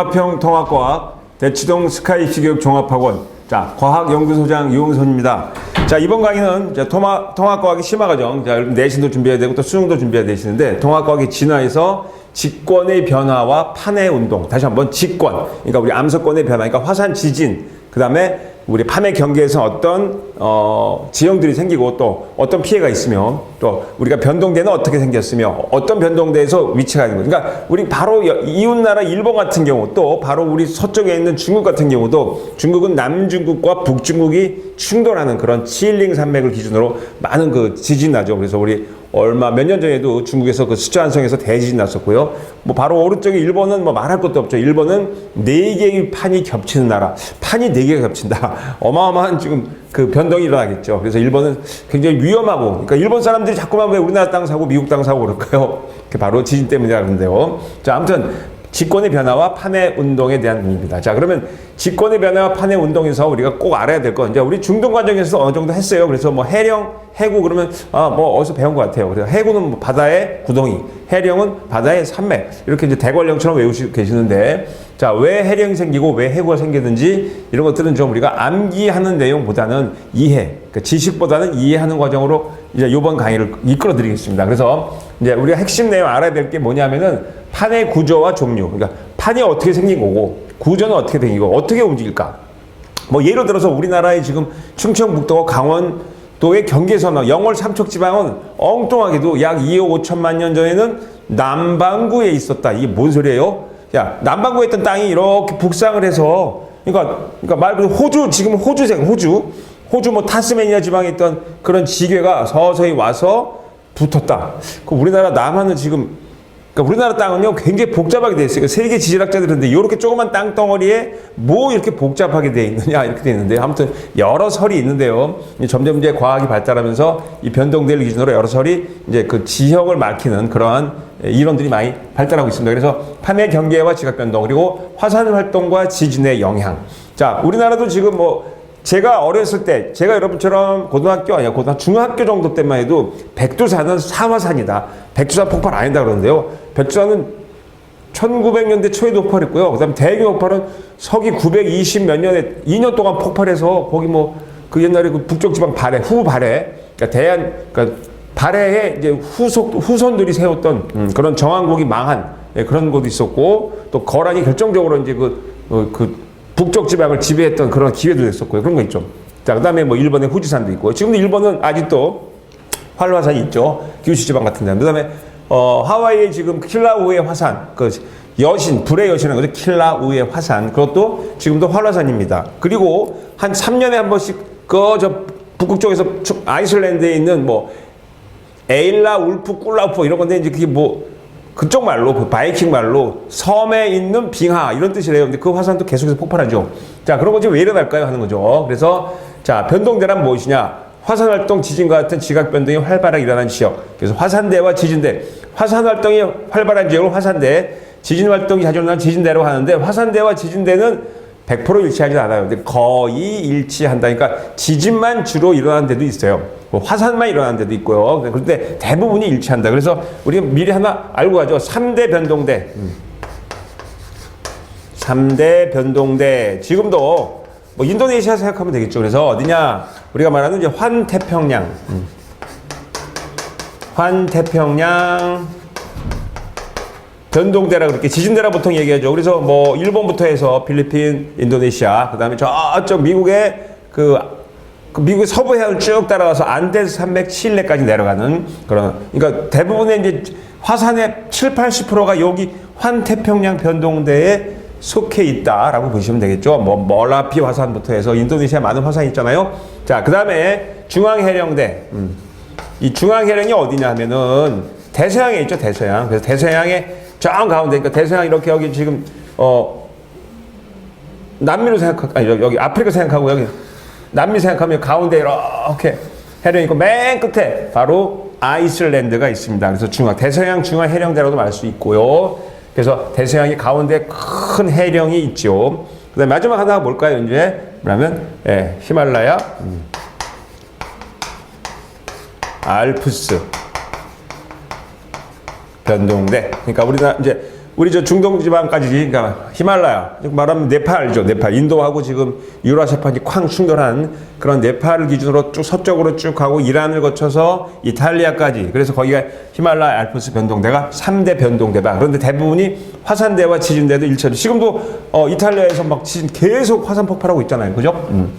융합형 통합과학 대치동 스카이 지교육 종합학원. 자 과학연구소장 유홍선입니다. 자 이번 강의는 이제 통합 통합과학의 심화과정 자 내신도 준비해야 되고 또 수능도 준비해야 되시는데 통합과학의 진화에서 직권의 변화와 판의 운동. 다시 한번 직권. 그러니까 우리 암석권의 변화 그러니까 화산 지진. 그 다음에 우리 판의 경계에서 어떤 어, 지형들이 생기고 또 어떤 피해가 있으며 또 우리가 변동대는 어떻게 생겼으며 어떤 변동대에서 위치가 있는 거죠. 그러니까 우리 바로 여- 이웃나라 일본 같은 경우 또 바로 우리 서쪽에 있는 중국 같은 경우도 중국은 남중국과 북중국이 충돌하는 그런 치일링 산맥을 기준으로 많은 그 지진 나죠. 그래서 우리 얼마 몇 년 전에도 중국에서 그 수자한성에서 대지진 났었고요. 뭐 바로 오른쪽에 일본은 뭐 말할 것도 없죠. 일본은 네 개의 판이 겹치는 나라. 판이 네 개가 겹친다. 어마어마한 지금 그 변동이 일어나겠죠. 그래서 일본은 굉장히 위험하고, 그러니까 일본 사람들이 자꾸만 왜 우리나라 땅 사고 미국 땅 사고 그럴까요? 그게 바로 지진 때문이라는데요. 자, 아무튼 직권의 변화와 판의 운동에 대한 의미입니다. 자, 그러면 직권의 변화와 판의 운동에서 우리가 꼭 알아야 될 건 이제 우리 중동 과정에서 어느 정도 했어요. 그래서 뭐 해령, 해구 그러면 아, 뭐 어디서 배운 것 같아요. 그래서 해구는 뭐 바다의 구덩이, 해령은 바다의 산맥 이렇게 이제 대관령처럼 외우시고 계시는데 자, 왜 해령이 생기고 왜 해구가 생기는지 이런 것들은 좀 우리가 암기하는 내용보다는 이해, 그러니까 지식보다는 이해하는 과정으로 이제 이번 강의를 이끌어 드리겠습니다. 그래서 이제 우리가 핵심 내용 알아야 될 게 뭐냐면은 판의 구조와 종류. 그러니까 판이 어떻게 생긴 거고 구조는 어떻게 생기고 어떻게 움직일까? 뭐 예를 들어서 우리나라의 지금 충청북도와 강원 도의 경계선, 영월 삼척 지방은 엉뚱하게도 약 2억 5천만 년 전에는 남반구에 있었다. 이게 뭔 소리예요? 야, 남반구에 있던 땅이 이렇게 북상을 해서 그러니까 그러니까 말 그대로 호주 지금 호주생 호주 호주 뭐 타스메니아 지방에 있던 그런 지괴가 서서히 와서 붙었다. 그 우리나라 남한은 지금 그러니까 우리나라 땅은요 굉장히 복잡하게 돼 있어요. 그러니까 세계 지질학자들인데 이렇게 조그만 땅 덩어리에 뭐 이렇게 복잡하게 돼 있느냐 이렇게 돼 있는데 아무튼 여러 설이 있는데요. 점점 이제 과학이 발달하면서 이 변동대를 기준으로 여러 설이 이제 그 지형을 밝히는 그러한 이론들이 많이 발달하고 있습니다. 그래서 판의 경계와 지각 변동 그리고 화산 활동과 지진의 영향. 자 우리나라도 지금 뭐 제가 어렸을 때, 제가 여러분처럼 고등학교 아니야, 고등 중학교 정도 때만 해도 백두산은 사화산이다. 백두산 폭발 아니다 그러는데요. 백두산은 1900년대 초에도 폭발했고요. 그 다음에 대규 폭발은 서기 920 몇 년에 2년 동안 폭발해서 거기 뭐 그 옛날에 그 북쪽 지방 발해, 후 발해, 그러니까 대한, 그러니까 발해에 이제 후속, 후손들이 세웠던 음, 그런 정왕국이 망한 예, 그런 곳도 있었고 또 거란이 결정적으로 이제 그, 어, 그 북쪽 지방을 지배했던 그런 기회도 있었고요. 그런 거 있죠. 자, 그 다음에 뭐 일본의 후지산도 있고, 지금도 일본은 아직도 활화산이 있죠. 규슈 지방 같은 데. 그 다음에, 어, 하와이의 지금 킬라우의 화산, 그 여신, 불의 여신이라는 거죠. 킬라우의 화산. 그것도 지금도 활화산입니다. 그리고 한 3년에 한 번씩 그 저 북극 쪽에서 저 아이슬란드에 있는 뭐 에일라 울프 꿀라우프 이런 건데 이제 그게 뭐 그쪽 말로 그 바이킹 말로 섬에 있는 빙하 이런 뜻이래요. 근데 그 화산도 계속해서 폭발하죠. 자 그런 거지 왜 일어날까요 하는 거죠. 그래서 자 변동대란 무엇이냐? 화산 활동, 지진과 같은 지각 변동이 활발하게 일어나는 지역. 그래서 화산대와 지진대. 화산 활동이 활발한 지역을 화산대, 지진 활동이 자주 일어나는 지진대라고 하는데 화산대와 지진대는 100% 일치하지 않아요. 근데 거의 일치한다. 그러니까 지진만 주로 일어나는 데도 있어요. 뭐 화산만 일어나는 데도 있고요. 그런데 대부분이 일치한다. 그래서 우리가 미리 하나 알고 가죠. 3대 변동대. 음. 3대 변동대. 지금도 뭐 인도네시아 생각하면 되겠죠. 그래서 어디냐? 우리가 말하는 이제 환태평양. 음. 환태평양 변동대라 그렇게 지진대라 보통 얘기하죠. 그래서 뭐 일본부터 해서 필리핀, 인도네시아, 그다음에 저쪽 미국의 그, 그 미국의 서부 해안을 쭉 따라가서 안데스 산맥 칠레까지 내려가는 그런 그러니까 대부분의 이제 화산의 7, 80%가 여기 환태평양 변동대에 속해 있다라고 보시면 되겠죠. 뭐 멀라피 화산부터 해서 인도네시아 많은 화산이 있잖아요. 자, 그다음에 중앙해령대. 음. 이 중앙해령이 어디냐 하면은 대서양에 있죠, 대서양. 그래서 대서양의 저 가운데, 그러니까 대서양 이렇게 여기 지금, 어, 남미로 생각, 아니, 여기, 아프리카 생각하고 여기 남미 생각하면 가운데 이렇게 해령이 있고 맨 끝에 바로 아이슬란드가 있습니다. 그래서 중앙, 대서양 중앙 해령대라고도 말수 있고요. 그래서 대서양이 가운데 큰 해령이 있죠. 그 다음에 마지막 하나가 뭘까요, 이제? 뭐냐면, 예, 히말라야, 음. 알프스. 변동대. 그러니까 우리나 이제 우리 저 중동 지방까지 그러니까 히말라야 말하면 네팔 알죠 네팔 인도하고 지금 유라시아판이 쾅 충돌한 그런 네팔을 기준으로 쭉 서쪽으로 쭉 가고 이란을 거쳐서 이탈리아까지 그래서 거기가 히말라야 알프스 변동대가 3대 변동대다 그런데 대부분이 화산대와 지진대도 일처리 지금도 어, 이탈리아에서 막 지진 계속 화산 폭발하고 있잖아요 그죠? 음.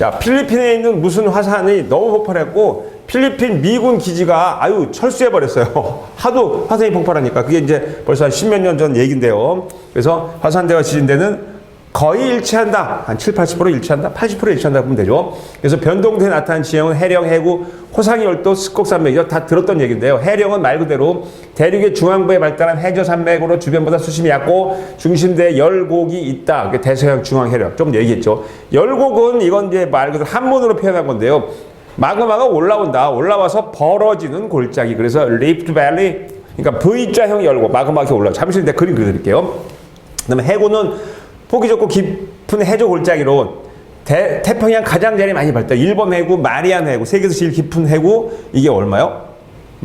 자, 필리핀에 있는 무슨 화산이 너무 폭발했고 필리핀 미군 기지가 아유 철수해 버렸어요. 하도 화산이 폭발하니까 그게 이제 벌써 한 십몇 년 전 얘긴데요. 그래서 화산대와 지진대는 거의 일치한다. 한 7, 80% 일치한다. 80% 일치한다 보면 되죠. 그래서 변동대 나타난 지형은 해령, 해구, 호상열도, 습곡산맥이죠. 다 들었던 얘기인데요. 해령은 말 그대로 대륙의 중앙부에 발달한 해저산맥으로 주변보다 수심이 얕고 중심대에 열곡이 있다. 대서양 중앙 해령. 좀 얘기했죠. 열곡은 이건 이제 말 그대로 한문으로 표현한 건데요. 마그마가 올라온다. 올라와서 벌어지는 골짜기. 그래서 리프트 밸리 그러니까 V자형 열곡 마그마가 올라. 잠시 내가 그림 그려드릴게요. 그다음에 해구는 폭이 좁고 깊은 해저 골짜기로 대, 태평양 가장자리 많이 발달. 일본 해구, 마리안 해구, 세계에서 제일 깊은 해구 이게 얼마요?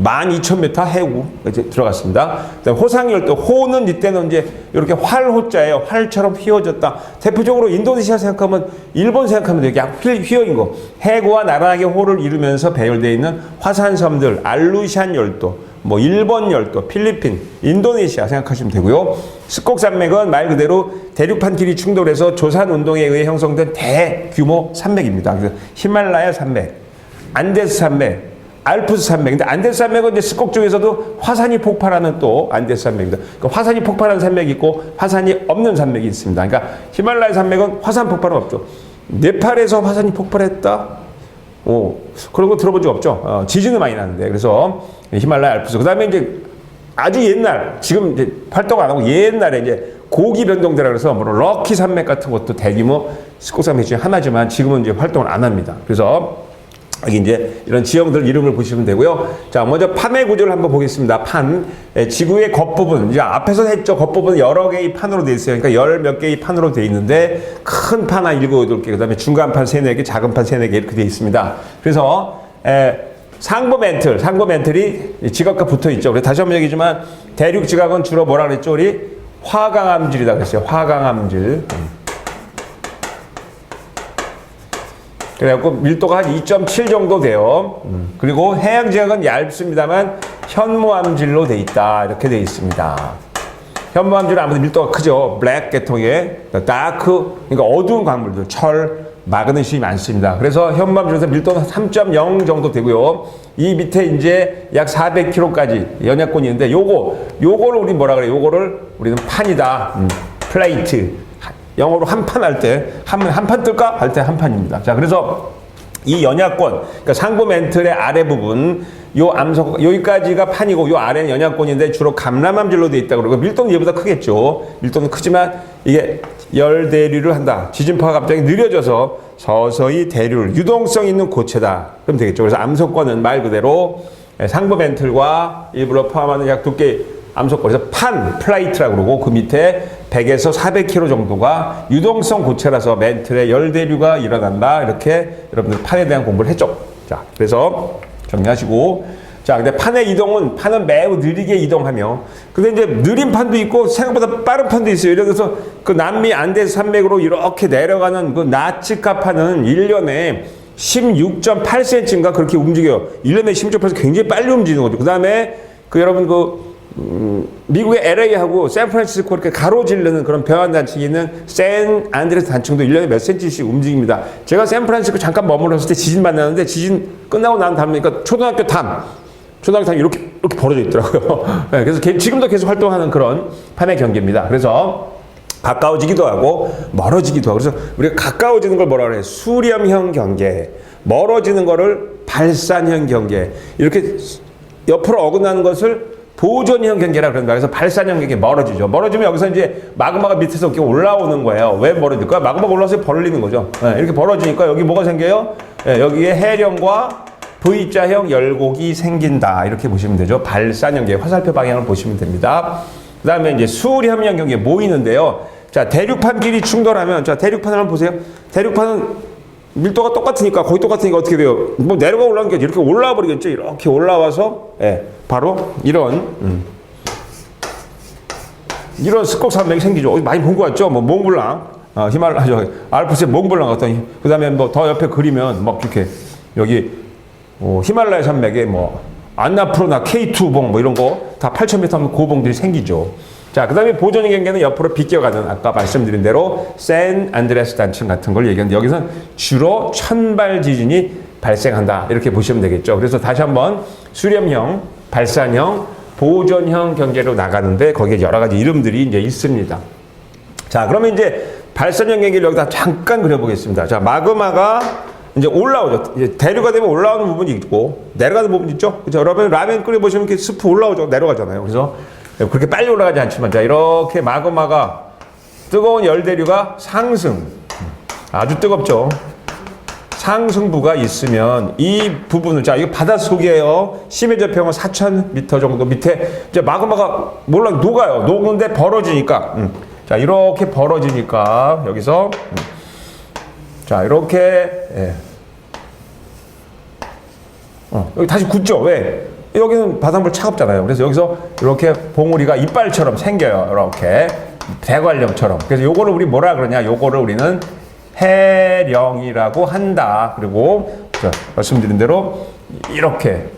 12,000m 해구 이제 들어갔습니다. 그다음에 호상열도 호는 이때는 이제 이렇게 활호자예요. 활처럼 휘어졌다. 대표적으로 인도네시아 생각하면 일본 생각하면 되게 휘어인 거. 해구와 나란하게 호를 이루면서 배열되어 있는 화산섬들 알루샨 열도, 뭐 일본 열도, 필리핀, 인도네시아 생각하시면 되고요. 스콕산맥은 말 그대로 대륙판 길이 충돌해서 조산 운동에 의해 형성된 대규모 산맥입니다. 그래서 히말라야 산맥, 안데스 산맥, 알프스 산맥. 근데 안데스 산맥은 이제 스콕 쪽에서도 화산이 폭발하는 또 안데스 산맥입니다. 그러니까 화산이 폭발하는 산맥이 있고 화산이 없는 산맥이 있습니다. 그러니까 히말라야 산맥은 화산 폭발은 없죠. 네팔에서 화산이 폭발했다. 오, 그런 거 들어본 적 없죠. 어, 지진은 많이 나는데. 그래서 히말라야 알프스. 그 다음에 이제 아주 옛날, 지금 이제 활동 안 하고 옛날에 이제 고기 변동대라 그래서 뭐 럭키 산맥 같은 것도 대규모 스콕 산맥 중에 하나지만 지금은 이제 활동을 안 합니다. 그래서 여기 이제 이런 지형들 이름을 보시면 되고요. 자, 먼저 판의 구조를 한번 보겠습니다. 판. 예, 지구의 겉부분. 이제 앞에서 했죠. 겉부분은 여러 개의 판으로 되어 있어요. 그러니까 열 몇 개의 판으로 되어 있는데 큰 판 한 일곱 여덟 개, 그 다음에 중간 판 세네 개, 작은 판 세네 개 이렇게 되어 있습니다. 그래서 에, 상부 멘틀, 상부 멘틀이 지각과 붙어 있죠. 그래서 다시 한번 얘기지만 대륙 지각은 주로 뭐라 그랬죠? 우리 화강암질이다 그랬어요. 화강암질. 그래갖고 밀도가 한 2.7 정도 돼요. 그리고 해양 지역은 얇습니다만 현무암질로 돼 있다. 이렇게 돼 있습니다. 현무암질은 아무래도 밀도가 크죠. 블랙 계통의 다크, 그러니까 어두운 광물들, 철, 마그네슘이 많습니다. 그래서 현무암질에서 밀도는 3.0 정도 되고요. 이 밑에 이제 약 400km까지 연약권이 있는데 요거, 요거를 우리 뭐라 그래? 요거를 우리는 판이다. 음, 플레이트. 영어로 한 판 할 때, 한, 한판 뜰까? 할 때 한 판입니다. 자, 그래서 이 연약권, 그러니까 상부 멘틀의 아래 부분, 요 암석, 여기까지가 판이고, 요 아래는 연약권인데 주로 감람암질로 되어 있다 그러고, 밀도는 얘보다 크겠죠. 밀도는 크지만 이게 열 대류를 한다. 지진파가 갑자기 느려져서 서서히 대류를, 유동성 있는 고체다. 그럼 되겠죠. 그래서 암석권은 말 그대로 상부 멘틀과 일부러 포함하는 약 두께 암석권에서 판, 플라이트라고 그러고 그 밑에 100에서 400km 정도가 유동성 고체라서 멘틀에 열대류가 일어난다. 이렇게 여러분들 판에 대한 공부를 했죠. 자, 그래서 정리하시고. 자, 근데 판의 이동은, 판은 매우 느리게 이동하며, 근데 이제 느린 판도 있고 생각보다 빠른 판도 있어요. 예를 들어서 그 남미 안데스 산맥으로 이렇게 내려가는 그 나치카 판은 1년에 16.8cm인가 그렇게 움직여요. 1년에 16.8cm 굉장히 빨리 움직이는 거죠. 그 다음에 그 여러분 그 음, 미국의 LA하고 샌프란시스코 이렇게 가로지르는 그런 병원 단층이 있는 샌 안드레스 단층도 1년에 몇 센치씩 움직입니다. 제가 샌프란시스코 잠깐 머물렀을 때 지진 만났는데 지진 끝나고 난 다음에 그러니까 초등학교 탐 초등학교 탐 이렇게 이렇게 벌어져 있더라고요. 네, 그래서 개- 지금도 계속 활동하는 그런 판의 경계입니다. 그래서 가까워지기도 하고 멀어지기도 하고 그래서 우리가 가까워지는 걸 뭐라 그래요? 수렴형 경계 멀어지는 거를 발산형 경계 이렇게 옆으로 어긋나는 것을 보존형 경계라 그런다. 그래서 발산형 경계 멀어지죠. 멀어지면 여기서 이제 마그마가 밑에서 이렇게 올라오는 거예요. 왜 멀어질까? 마그마가 올라와서 벌리는 거죠. 네, 이렇게 벌어지니까 여기 뭐가 생겨요? 네, 여기에 해령과 V자형 열곡이 생긴다. 이렇게 보시면 되죠. 발산형 경계, 화살표 방향을 보시면 됩니다. 그 다음에 이제 수렴형 경계 모이는데요. 자, 대륙판 길이 충돌하면, 자, 대륙판을 한번 보세요. 대륙판은 밀도가 똑같으니까 거의 똑같으니까 어떻게 돼요? 뭐 내려가 게 이렇게 올라와 버리겠죠. 이렇게 올라와서 예, 바로 이런 음. 이런 습곡 산맥이 생기죠. 많이 본거 같죠? 뭐 몽블랑, 어, 히말라야, 저 알프스의 몽블랑 같은. 그다음에 뭐 더 옆에 그리면 막 이렇게 여기 어, 히말라야 산맥에 뭐 안나푸르나 K2봉 뭐 이런 거 다 8,000m 하면 고봉들이 생기죠. 자, 그 다음에 보존의 경계는 옆으로 비껴가는 아까 말씀드린 대로 샌 안드레스 단층 같은 걸 얘기하는데 여기서는 주로 천발 지진이 발생한다 이렇게 보시면 되겠죠. 그래서 다시 한번 수렴형, 발산형, 보존형 경계로 나가는데 거기에 여러 가지 이름들이 이제 있습니다. 자, 그러면 이제 발산형 경계를 여기다 잠깐 그려보겠습니다. 자, 마그마가 이제 올라오죠. 이제 대류가 되면 올라오는 부분이 있고 내려가는 부분이 있죠. 그죠? 여러분 라면 끓여 보시면 이렇게 스프 올라오죠. 내려가잖아요. 그래서 그렇게 빨리 올라가지 않지만 자 이렇게 마그마가 뜨거운 열대류가 상승 아주 뜨겁죠. 상승부가 있으면 이 부분을 자 이거 바닷속이에요. 심해저 평원 4,000m 정도 밑에 이제 마그마가 몰라 녹아요. 녹는데 벌어지니까 음. 자 이렇게 벌어지니까 여기서 음. 자 이렇게 예. 어, 여기 다시 굳죠. 왜? 여기는 바닷물 차갑잖아요. 그래서 여기서 이렇게 봉우리가 이빨처럼 생겨요. 이렇게 대관령처럼. 그래서 요거를 우리 뭐라 그러냐? 요거를 우리는 해령이라고 한다. 그리고 자, 말씀드린 대로 이렇게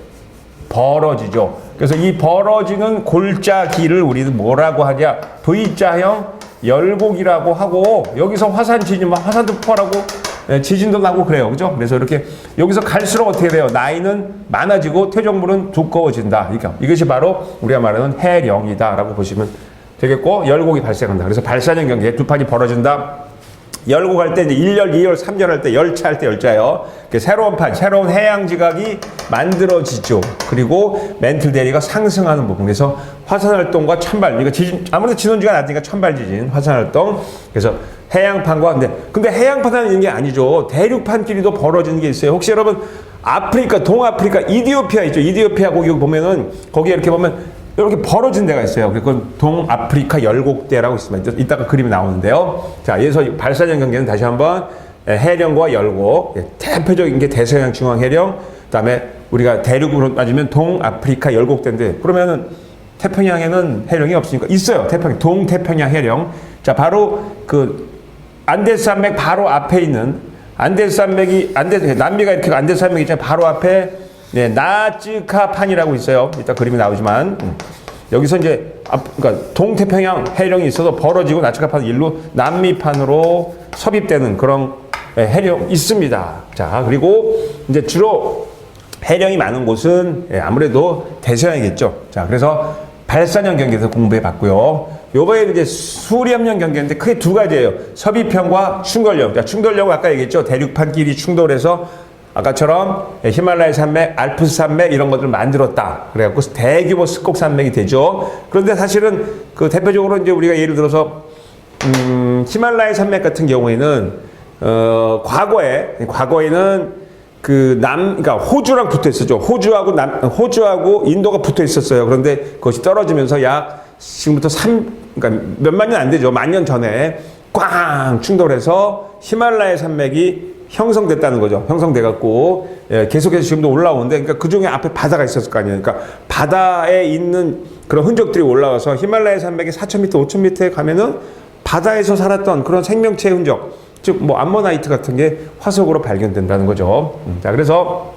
벌어지죠. 그래서 이 벌어지는 골짜기를 우리는 뭐라고 하냐? V자형 열곡이라고 하고 여기서 화산 막 화산도 예, 지진도 나고 그래요. 그죠? 그래서 이렇게 여기서 갈수록 어떻게 돼요? 나이는 많아지고 퇴적물은 두꺼워진다. 그러니까 이것이 바로 우리가 말하는 해령이다라고 보시면 되겠고 열곡이 발생한다. 그래서 발산형 경계 두 판이 벌어진다. 열고 갈 때 이제 1열, 2열, 3열 할 때 열차 할 때 열자요. 그 새로운 판, 새로운 해양 지각이 만들어지죠. 그리고 멘틀 대리가 상승하는 부분. 그래서 화산 활동과 천발, 이거 지진 아무래도 진원지가 낮으니까 천발 지진, 화산 활동. 그래서 해양판과 근데 근데 해양판은 있는 게 아니죠. 대륙판끼리도 벌어지는 게 있어요. 혹시 여러분 아프리카, 동아프리카, 이디오피아 있죠. 이디오피아 거기 보면은 거기에 이렇게 보면 이렇게 벌어진 데가 있어요. 그건 동아프리카 열곡대라고 있습니다. 이따가 그림이 나오는데요. 자, 여기서 발사전 경계는 다시 한번 예, 해령과 열곡, 예, 대표적인 게 대서양 중앙 해령, 그다음에 우리가 대륙으로 따지면 동아프리카 열곡대인데 그러면은 태평양에는 해령이 없으니까 있어요. 태평양 동태평양 해령. 자, 바로 그 안데스 산맥 바로 앞에 있는 안데스 산맥이 안데 남미가 이렇게 안데스 산맥 있잖아요. 바로 앞에 네, 나츠카판이라고 있어요. 이따 그림이 나오지만 음. 여기서 이제 앞, 그러니까 동태평양 해령이 있어서 벌어지고 나츠카판 일로 남미판으로 섭입되는 그런 예, 해령 있습니다. 자 그리고 이제 주로 해령이 많은 곳은 예, 아무래도 대서양이겠죠. 자 그래서 발산형 경계에서 공부해 봤고요. 요번에 이제 수렴형 경계인데 크게 두 가지예요. 섭입형과 충돌형. 자 충돌형은 아까 얘기했죠. 대륙판끼리 충돌해서 아까처럼 히말라야 산맥, 알프스 산맥 이런 것들을 만들었다. 그래갖고 대규모 습곡 산맥이 되죠. 그런데 사실은 그 대표적으로 이제 우리가 예를 들어서 음, 히말라야 산맥 같은 경우에는 어, 과거에 과거에는 그 남, 그러니까 호주랑 붙어 있었죠. 호주하고 남, 호주하고 인도가 붙어 있었어요. 그런데 그것이 떨어지면서 약 지금부터 3, 그러니까 몇만 년 안 되죠. 만 년 전에 꽝 충돌해서 히말라야 산맥이 형성됐다는 거죠. 형성돼갖고 예, 계속해서 지금도 올라오는데, 그러니까 그 중에 앞에 바다가 있었을 거 아니에요. 그러니까 바다에 있는 그런 흔적들이 올라와서 히말라야 산맥이 4,000m, 5,000m에 가면은 바다에서 살았던 그런 생명체의 흔적, 즉 뭐 암모나이트 같은 게 화석으로 발견된다는 거죠. 음, 자, 그래서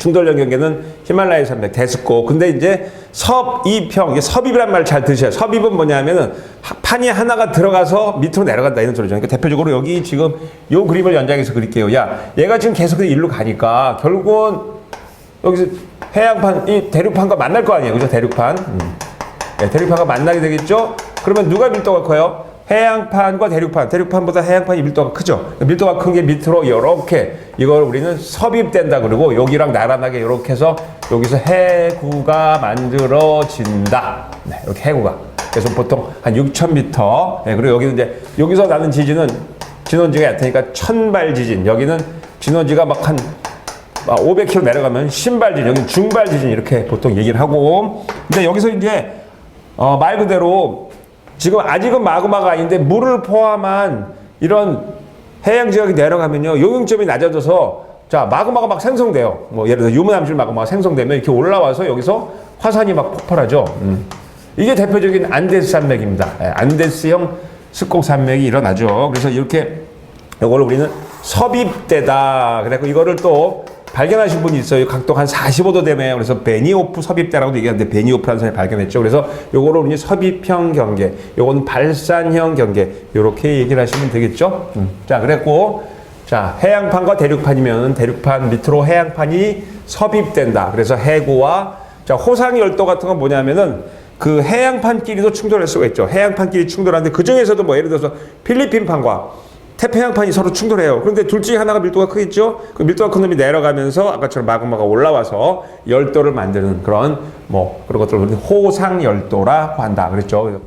충돌령 경계는 히말라야 산맥 대습고 근데 이제 섭입형 섭입이란 말 잘 드셔요. 섭입은 뭐냐면은 하- 판이 하나가 들어가서 밑으로 내려간다 이런 소리죠. 그러니까 대표적으로 여기 지금 요 그림을 연장해서 그릴게요. 야 얘가 지금 계속 일로 가니까 결국은 여기서 해양판 이 대륙판과 만날 거 아니에요. 그죠? 대륙판? 음. 네, 대륙판과 만나게 되겠죠? 그러면 누가 밀도가 커요 해양판과 대륙판, 대륙판보다 해양판이 밀도가 크죠. 밀도가 큰 게 밑으로 이렇게 이걸 우리는 섭입된다 그러고 여기랑 나란하게 이렇게 해서 여기서 해구가 만들어진다. 네, 이렇게 해구가. 그래서 보통 한 6,000m. 네, 그리고 여기는 이제 여기서 나는 지진은 진원지가 얕으니까 천발 지진. 여기는 진원지가 막한 500km 내려가면 신발 지진, 여기는 중발 지진 이렇게 보통 얘기를 하고. 근데 여기서 이제 어, 말 그대로 지금 아직은 마그마가 아닌데 물을 포함한 이런 해양 지역이 내려가면요 요용점이 낮아져서 자 마그마가 막 생성돼요. 뭐 예를 들어 유무남실 마그마가 생성되면 이렇게 올라와서 여기서 화산이 막 폭발하죠. 음. 이게 대표적인 안데스 산맥입니다. 예, 안데스형 습곡 산맥이 일어나죠. 그래서 이렇게 이걸 우리는 섭입대다. 그래서 이거를 또 발견하신 분이 있어요. 각도 한 45도 되네요. 그래서 베니오프 섭입대라고도 얘기하는데 베니오프라는 사람이 발견했죠. 그래서 요거를 우리 섭입형 경계, 요거는 발산형 경계 이렇게 얘기를 하시면 되겠죠. 음. 자, 그랬고 자 해양판과 대륙판이면 대륙판 밑으로 해양판이 섭입된다. 그래서 해구와 자 호상 열도 같은 건 뭐냐면은 그 해양판끼리도 충돌할 수가 있죠. 해양판끼리 충돌하는데 그 중에서도 뭐 예를 들어서 필리핀판과 태평양판이 서로 충돌해요. 그런데 둘 중에 하나가 밀도가 크겠죠? 그 밀도가 큰 놈이 내려가면서 아까처럼 마그마가 올라와서 열도를 만드는 그런 뭐 그런 것들을 우리는 호상 열도라고 한다. 그랬죠.